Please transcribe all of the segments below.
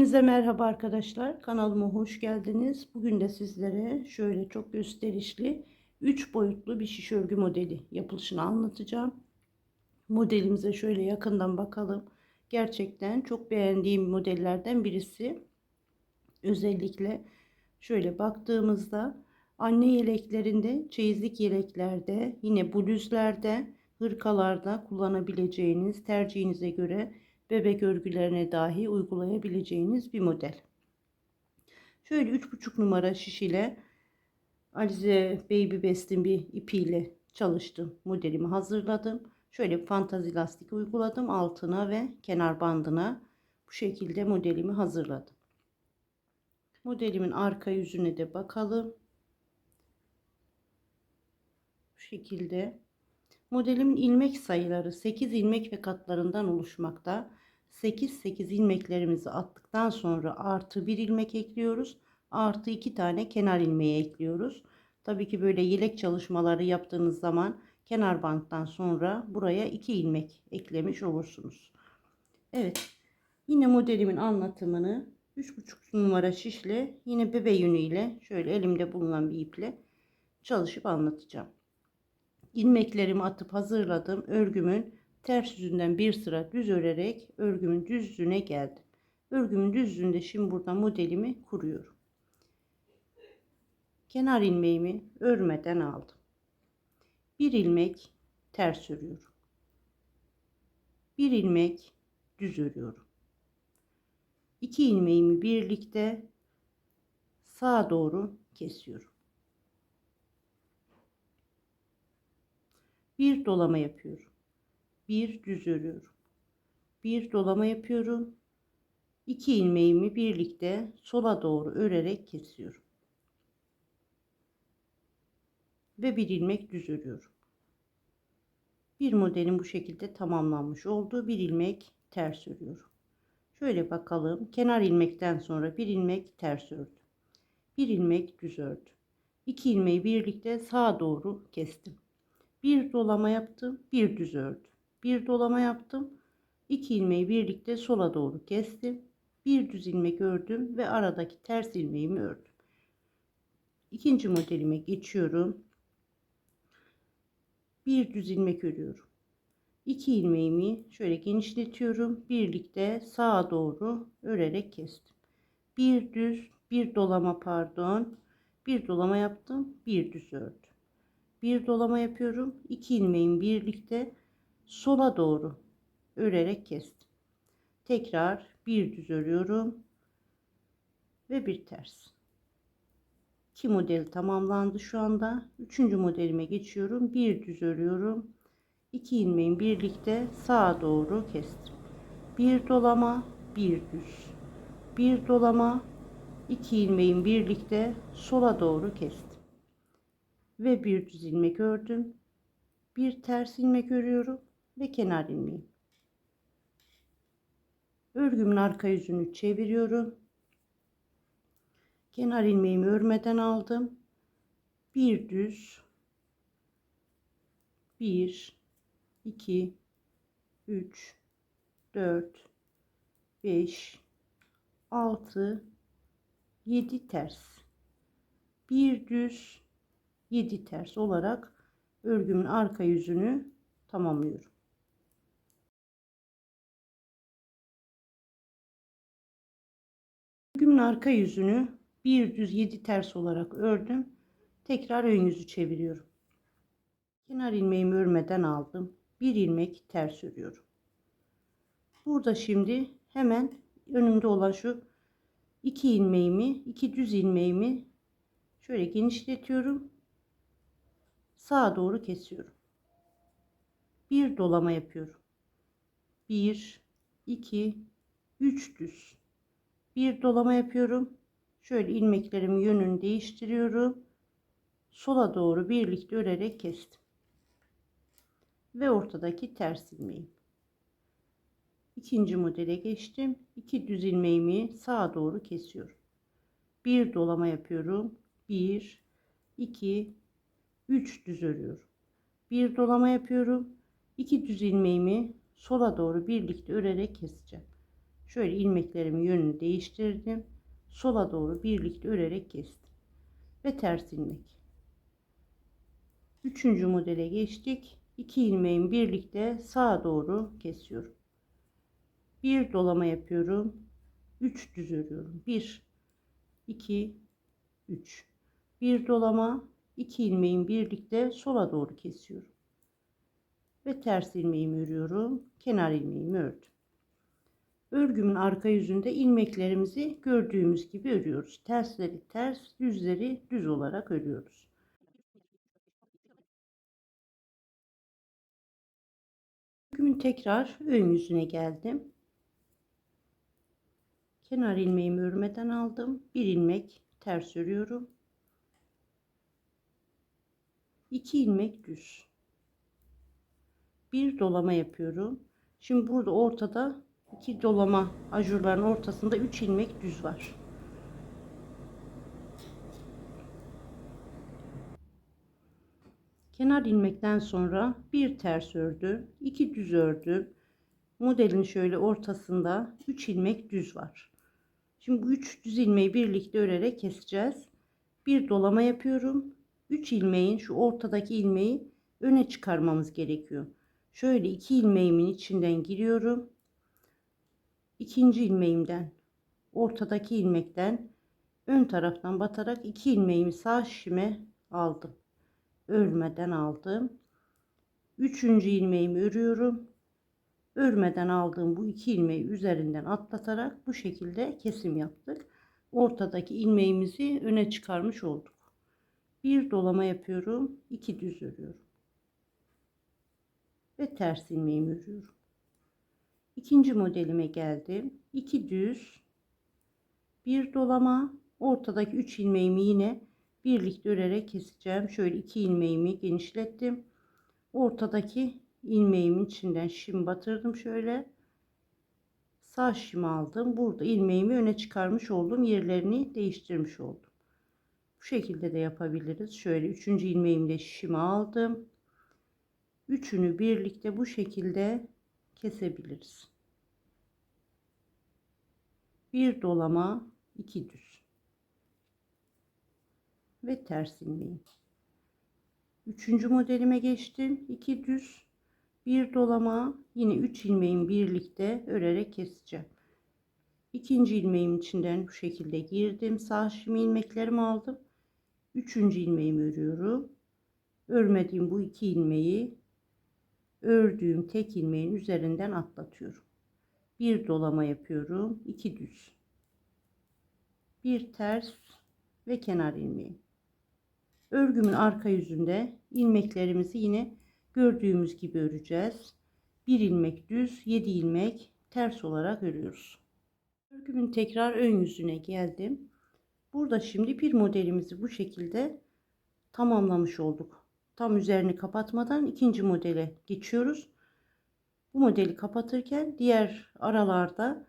Hepinize merhaba arkadaşlar. Kanalıma hoş geldiniz. Bugün de sizlere şöyle çok gösterişli 3 boyutlu bir şiş örgü modeli yapılışını anlatacağım. Modelimize şöyle yakından bakalım. Gerçekten çok beğendiğim modellerden birisi. Özellikle şöyle baktığımızda anne yeleklerinde, çeyizlik yeleklerde, yine bluzlerde, hırkalarda kullanabileceğiniz tercihinize göre bebek örgülerine dahi uygulayabileceğiniz bir model. Şöyle 3,5 numara şiş ile Alize Baby Best'in bir ipiyle çalıştım. Modelimi hazırladım. Şöyle fantazi lastik uyguladım altına ve kenar bandına. Bu şekilde modelimi hazırladım. Modelimin arka yüzüne de bakalım. Bu şekilde. Modelimin ilmek sayıları 8 ilmek ve katlarından oluşmakta. 8-8 ilmeklerimizi attıktan sonra artı bir ilmek ekliyoruz. Artı iki tane kenar ilmeği ekliyoruz. Tabii ki böyle yelek çalışmaları yaptığınız zaman kenar banttan sonra buraya iki ilmek eklemiş olursunuz. Evet. Yine modelimin anlatımını 3,5 numara şişle yine bebe yünü şöyle elimde bulunan bir iple çalışıp anlatacağım. İlmeklerimi atıp hazırladım. Örgümün ters yüzünden bir sıra düz örerek örgümün düz yüzüne geldim. Örgümün düz yüzünde şimdi burada modelimi kuruyorum. Kenar ilmeğimi örmeden aldım. Bir ilmek ters örüyorum. Bir ilmek düz örüyorum. İki ilmeğimi birlikte sağa doğru kesiyorum. Bir dolama yapıyorum bir düz örüyorum. Bir dolama yapıyorum. İki ilmeğimi birlikte sola doğru örerek kesiyorum. Ve bir ilmek düz örüyorum. Bir modelin bu şekilde tamamlanmış oldu. Bir ilmek ters örüyorum. Şöyle bakalım. Kenar ilmekten sonra bir ilmek ters ördüm. Bir ilmek düz ördüm. İki ilmeği birlikte sağa doğru kestim. Bir dolama yaptım, bir düz ördüm bir dolama yaptım. 2 ilmeği birlikte sola doğru kestim. Bir düz ilmek ördüm ve aradaki ters ilmeğimi ördüm. İkinci modelime geçiyorum. Bir düz ilmek örüyorum. 2 ilmeğimi şöyle genişletiyorum. Birlikte sağa doğru örerek kestim. Bir düz, bir dolama pardon. Bir dolama yaptım, bir düz ördüm. Bir dolama yapıyorum. 2 ilmeğin birlikte sola doğru örerek kestim. Tekrar bir düz örüyorum ve bir ters. İki model tamamlandı şu anda. Üçüncü modelime geçiyorum. Bir düz örüyorum. İki ilmeğin birlikte sağa doğru kestim. Bir dolama, bir düz. Bir dolama, iki ilmeğin birlikte sola doğru kestim. Ve bir düz ilmek ördüm. Bir ters ilmek örüyorum ve kenar ilmeği. Örgümün arka yüzünü çeviriyorum. Kenar ilmeğimi örmeden aldım. Bir düz. Bir, iki, üç, dört, beş, altı, yedi ters. Bir düz, yedi ters olarak örgümün arka yüzünü tamamlıyorum. Arka yüzünü bir düz 7 ters olarak ördüm. Tekrar ön yüzü çeviriyorum. Kenar ilmeğimi örmeden aldım. Bir ilmek ters örüyorum. Burada şimdi hemen önümde olan şu iki ilmeğimi, iki düz ilmeğimi şöyle genişletiyorum. Sağa doğru kesiyorum. Bir dolama yapıyorum. Bir, iki, üç düz bir dolama yapıyorum. Şöyle ilmeklerimin yönünü değiştiriyorum. Sola doğru birlikte örerek kestim. Ve ortadaki ters ilmeğim. İkinci modele geçtim. İki düz ilmeğimi sağa doğru kesiyorum. Bir dolama yapıyorum. Bir, iki, üç düz örüyorum. Bir dolama yapıyorum. İki düz ilmeğimi sola doğru birlikte örerek keseceğim Şöyle ilmeklerimin yönünü değiştirdim. Sola doğru birlikte örerek kestim. Ve ters ilmek. Üçüncü modele geçtik. İki ilmeğin birlikte sağa doğru kesiyorum. Bir dolama yapıyorum. Üç düz örüyorum. Bir, iki, üç. Bir dolama, iki ilmeğin birlikte sola doğru kesiyorum. Ve ters ilmeğimi örüyorum. Kenar ilmeğimi ördüm. Örgümün arka yüzünde ilmeklerimizi gördüğümüz gibi örüyoruz. Tersleri ters, düzleri düz olarak örüyoruz. Örgümün tekrar ön yüzüne geldim. Kenar ilmeğimi örmeden aldım. Bir ilmek ters örüyorum. 2 ilmek düz. Bir dolama yapıyorum. Şimdi burada ortada iki dolama ajurların ortasında 3 ilmek düz var. Kenar ilmekten sonra bir ters ördüm, iki düz ördüm. Modelin şöyle ortasında 3 ilmek düz var. Şimdi bu 3 düz ilmeği birlikte örerek keseceğiz. Bir dolama yapıyorum. 3 ilmeğin şu ortadaki ilmeği öne çıkarmamız gerekiyor. Şöyle iki ilmeğimin içinden giriyorum. İkinci ilmeğimden ortadaki ilmekten ön taraftan batarak iki ilmeğimi sağ şişime aldım. Örmeden aldım. Üçüncü ilmeğimi örüyorum. Örmeden aldığım bu iki ilmeği üzerinden atlatarak bu şekilde kesim yaptık. Ortadaki ilmeğimizi öne çıkarmış olduk bir dolama yapıyorum iki düz örüyorum ve ters ilmeğimi örüyorum ikinci modelime geldim. İki düz bir dolama. Ortadaki üç ilmeğimi yine birlikte örerek keseceğim. Şöyle iki ilmeğimi genişlettim. Ortadaki ilmeğimin içinden şim batırdım şöyle. Sağ şim aldım. Burada ilmeğimi öne çıkarmış oldum. Yerlerini değiştirmiş oldum. Bu şekilde de yapabiliriz. Şöyle üçüncü ilmeğimle şişimi aldım. Üçünü birlikte bu şekilde kesebiliriz. Bir dolama, iki düz. Ve ters ilmeğim. Üçüncü modelime geçtim. iki düz, bir dolama, yine üç ilmeğin birlikte örerek keseceğim. İkinci ilmeğim içinden bu şekilde girdim. Sağ şimi ilmeklerimi aldım üçüncü ilmeğimi örüyorum örmediğim bu iki ilmeği ördüğüm tek ilmeğin üzerinden atlatıyorum. Bir dolama yapıyorum iki düz. Bir ters ve kenar ilmeği. Örgümün arka yüzünde ilmeklerimizi yine gördüğümüz gibi öreceğiz. Bir ilmek düz 7 ilmek ters olarak örüyoruz. Örgümün tekrar ön yüzüne geldim. Burada şimdi bir modelimizi bu şekilde tamamlamış olduk. Tam üzerini kapatmadan ikinci modele geçiyoruz. Bu modeli kapatırken diğer aralarda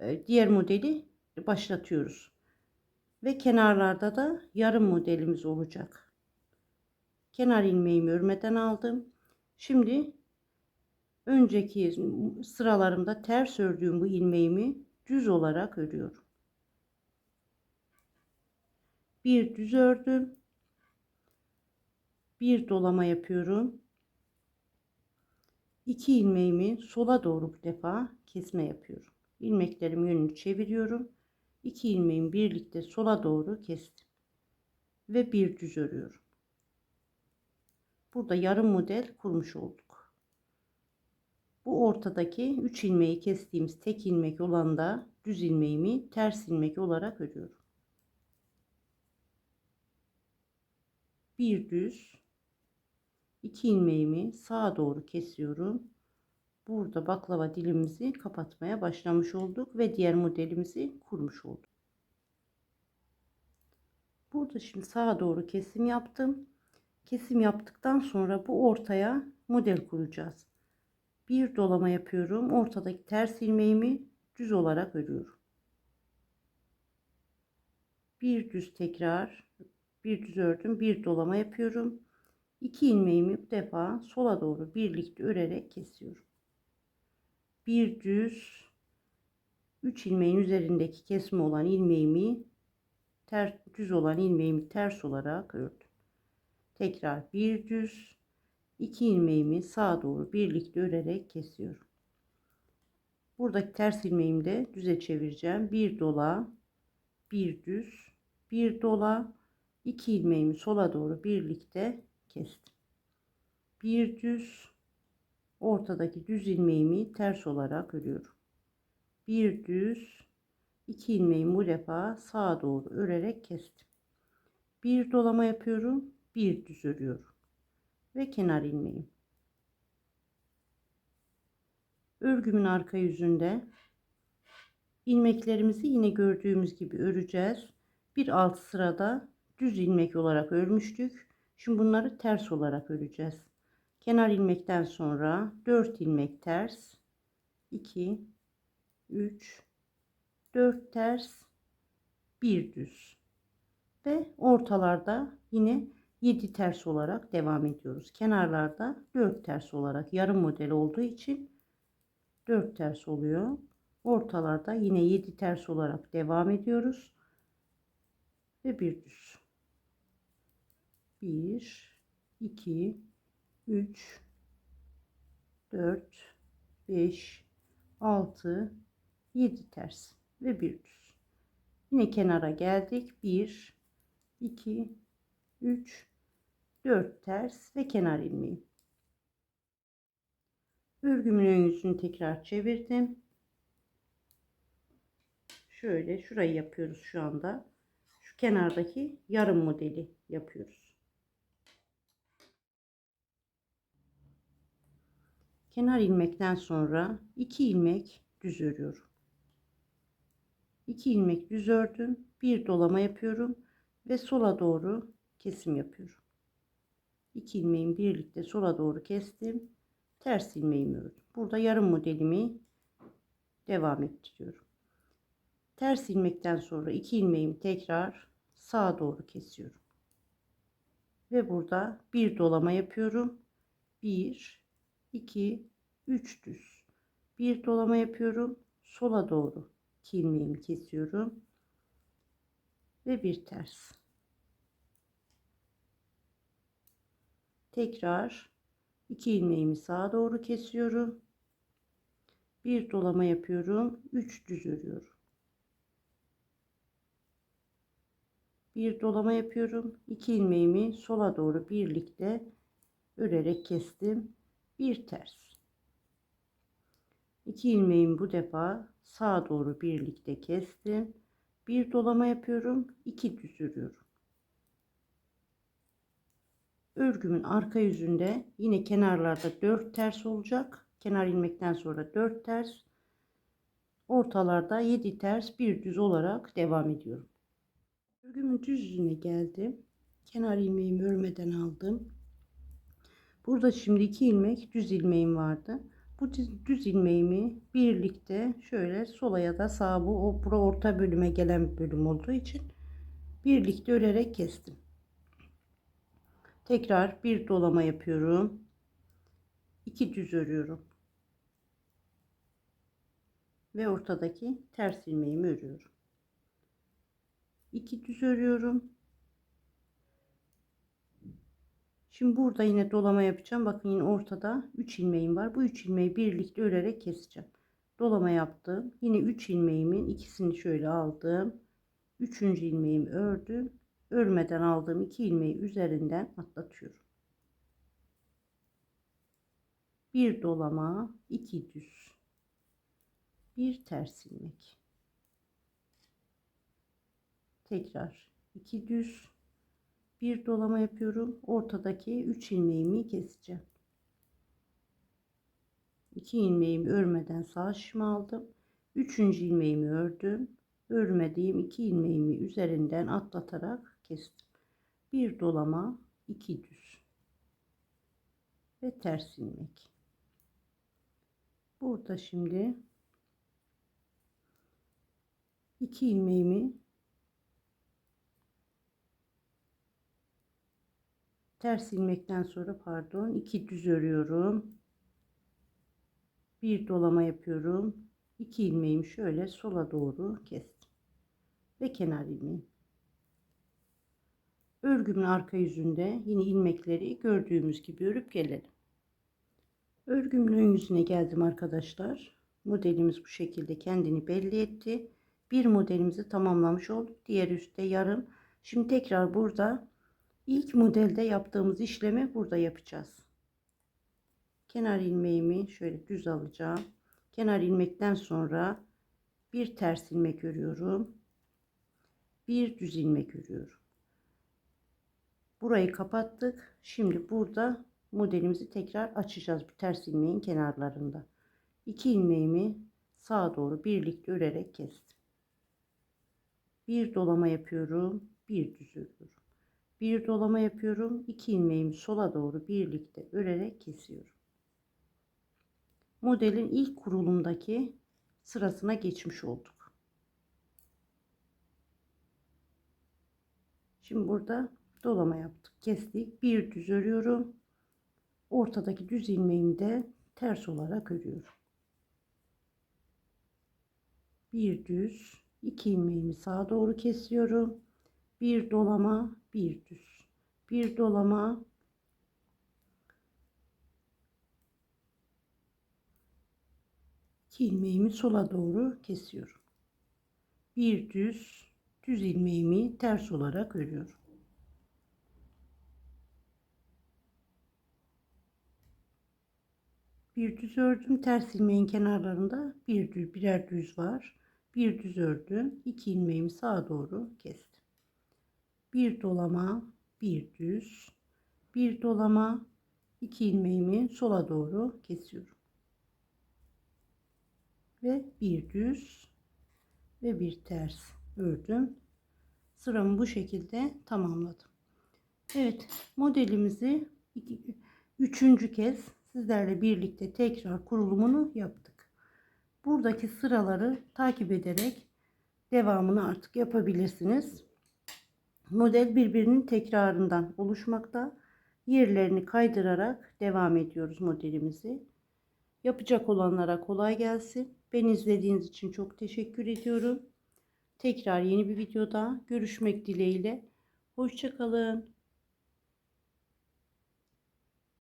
e, diğer modeli başlatıyoruz. Ve kenarlarda da yarım modelimiz olacak. Kenar ilmeğimi örmeden aldım. Şimdi önceki sıralarımda ters ördüğüm bu ilmeğimi düz olarak örüyorum bir düz ördüm bir dolama yapıyorum. 2 ilmeğimi sola doğru bu defa kesme yapıyorum. İlmeklerim yönünü çeviriyorum. 2 ilmeğimi birlikte sola doğru kestim. Ve bir düz örüyorum. Burada yarım model kurmuş olduk. Bu ortadaki 3 ilmeği kestiğimiz tek ilmek olan da düz ilmeğimi ters ilmek olarak örüyorum. Bir düz iki ilmeğimi sağa doğru kesiyorum. Burada baklava dilimizi kapatmaya başlamış olduk ve diğer modelimizi kurmuş olduk. Burada şimdi sağa doğru kesim yaptım. Kesim yaptıktan sonra bu ortaya model kuracağız. Bir dolama yapıyorum. Ortadaki ters ilmeğimi düz olarak örüyorum. Bir düz tekrar bir düz ördüm bir dolama yapıyorum 2 ilmeğimi bu defa sola doğru birlikte örerek kesiyorum bir düz 3 ilmeğin üzerindeki kesme olan ilmeğimi ters düz olan ilmeğimi ters olarak ördüm. Tekrar bir düz, iki ilmeğimi sağa doğru birlikte örerek kesiyorum. Buradaki ters ilmeğimi de düze çevireceğim. Bir dola, bir düz, bir dola, iki ilmeğimi sola doğru birlikte kestim. Bir düz, ortadaki düz ilmeğimi ters olarak örüyorum. Bir düz, iki ilmeğimi bu defa sağa doğru örerek kestim. Bir dolama yapıyorum, bir düz örüyorum ve kenar ilmeğim. Örgümün arka yüzünde ilmeklerimizi yine gördüğümüz gibi öreceğiz. Bir alt sırada düz ilmek olarak örmüştük. Şimdi bunları ters olarak öreceğiz. Kenar ilmekten sonra 4 ilmek ters, 2 3 4 ters, 1 düz ve ortalarda yine 7 ters olarak devam ediyoruz. Kenarlarda 4 ters olarak yarım model olduğu için 4 ters oluyor. Ortalarda yine 7 ters olarak devam ediyoruz. Ve bir düz. 1 2 3 4 5 6 7 ters ve bir düz. Yine kenara geldik. 1 2 3 4 ters ve kenar ilmeği. Örgümün ön yüzünü tekrar çevirdim. Şöyle şurayı yapıyoruz şu anda. Şu kenardaki yarım modeli yapıyoruz. Kenar ilmekten sonra 2 ilmek düz örüyorum. 2 ilmek düz ördüm. Bir dolama yapıyorum ve sola doğru kesim yapıyorum. 2 ilmeğimi birlikte sola doğru kestim. Ters ilmeğimi ördüm. Burada yarım modelimi devam ettiriyorum. Ters ilmekten sonra 2 ilmeğimi tekrar sağa doğru kesiyorum. Ve burada bir dolama yapıyorum. 1 2 3 düz. Bir dolama yapıyorum. Sola doğru 2 ilmeğimi kesiyorum. Ve bir ters. Tekrar 2 ilmeğimi sağa doğru kesiyorum. Bir dolama yapıyorum. 3 düz örüyorum. Bir dolama yapıyorum. 2 ilmeğimi sola doğru birlikte örerek kestim. Bir ters. 2 ilmeğimi bu defa sağa doğru birlikte kestim. Bir dolama yapıyorum. 2 düz örüyorum. Örgümün arka yüzünde yine kenarlarda 4 ters olacak. Kenar ilmekten sonra 4 ters. Ortalarda 7 ters bir düz olarak devam ediyorum. Örgümün düz yüzüne geldim. Kenar ilmeğimi örmeden aldım. Burada şimdi 2 ilmek düz ilmeğim vardı. Bu düz ilmeğimi birlikte şöyle sola ya da sağa bu bura orta bölüme gelen bir bölüm olduğu için birlikte örerek kestim. Tekrar bir dolama yapıyorum. 2 düz örüyorum. Ve ortadaki ters ilmeğimi örüyorum. 2 düz örüyorum. Şimdi burada yine dolama yapacağım. Bakın yine ortada 3 ilmeğim var. Bu 3 ilmeği birlikte örerek keseceğim. Dolama yaptım. Yine 3 ilmeğimin ikisini şöyle aldım. 3. ilmeğimi ördüm. Örmeden aldığım 2 ilmeği üzerinden atlatıyorum. Bir dolama, iki düz. Bir ters ilmek. Tekrar iki düz bir dolama yapıyorum. Ortadaki 3 ilmeğimi keseceğim. 2 ilmeğimi örmeden sağ şişimi aldım. 3. ilmeğimi ördüm. Örmediğim 2 ilmeğimi üzerinden atlatarak kestim. Bir dolama, 2 düz ve ters ilmek. Burada şimdi 2 ilmeğimi ters ilmekten sonra pardon iki düz örüyorum. Bir dolama yapıyorum. 2 ilmeğimi şöyle sola doğru kestim. Ve kenar ilmeğim örgümün arka yüzünde yine ilmekleri gördüğümüz gibi örüp gelelim. Örgümün ön yüzüne geldim arkadaşlar. Modelimiz bu şekilde kendini belli etti. Bir modelimizi tamamlamış olduk. Diğer üstte yarım. Şimdi tekrar burada ilk modelde yaptığımız işlemi burada yapacağız. Kenar ilmeğimi şöyle düz alacağım. Kenar ilmekten sonra bir ters ilmek örüyorum. Bir düz ilmek örüyorum. Burayı kapattık. Şimdi burada modelimizi tekrar açacağız bu ters ilmeğin kenarlarında. 2 ilmeğimi sağa doğru birlikte örerek kestim. Bir dolama yapıyorum bir düz örüyorum bir dolama yapıyorum 2 ilmeğimi sola doğru birlikte örerek kesiyorum modelin ilk kurulumdaki sırasına geçmiş olduk. Şimdi burada dolama yaptık. Kestik. Bir düz örüyorum. Ortadaki düz ilmeğimi de ters olarak örüyorum. Bir düz, iki ilmeğimi sağa doğru kesiyorum. Bir dolama, bir düz. Bir dolama, 2 ilmeğimi sola doğru kesiyorum. Bir düz düz ilmeğimi ters olarak örüyorum. Bir düz ördüm. Ters ilmeğin kenarlarında bir düz, birer düz var. Bir düz ördüm. 2 ilmeğimi sağa doğru kestim. Bir dolama, bir düz, bir dolama, 2 ilmeğimi sola doğru kesiyorum ve bir düz ve bir ters ördüm. Sıramı bu şekilde tamamladım. Evet modelimizi iki, üçüncü kez sizlerle birlikte tekrar kurulumunu yaptık. Buradaki sıraları takip ederek devamını artık yapabilirsiniz. Model birbirinin tekrarından oluşmakta. Yerlerini kaydırarak devam ediyoruz modelimizi. Yapacak olanlara kolay gelsin. Beni izlediğiniz için çok teşekkür ediyorum. Tekrar yeni bir videoda görüşmek dileğiyle. Hoşçakalın.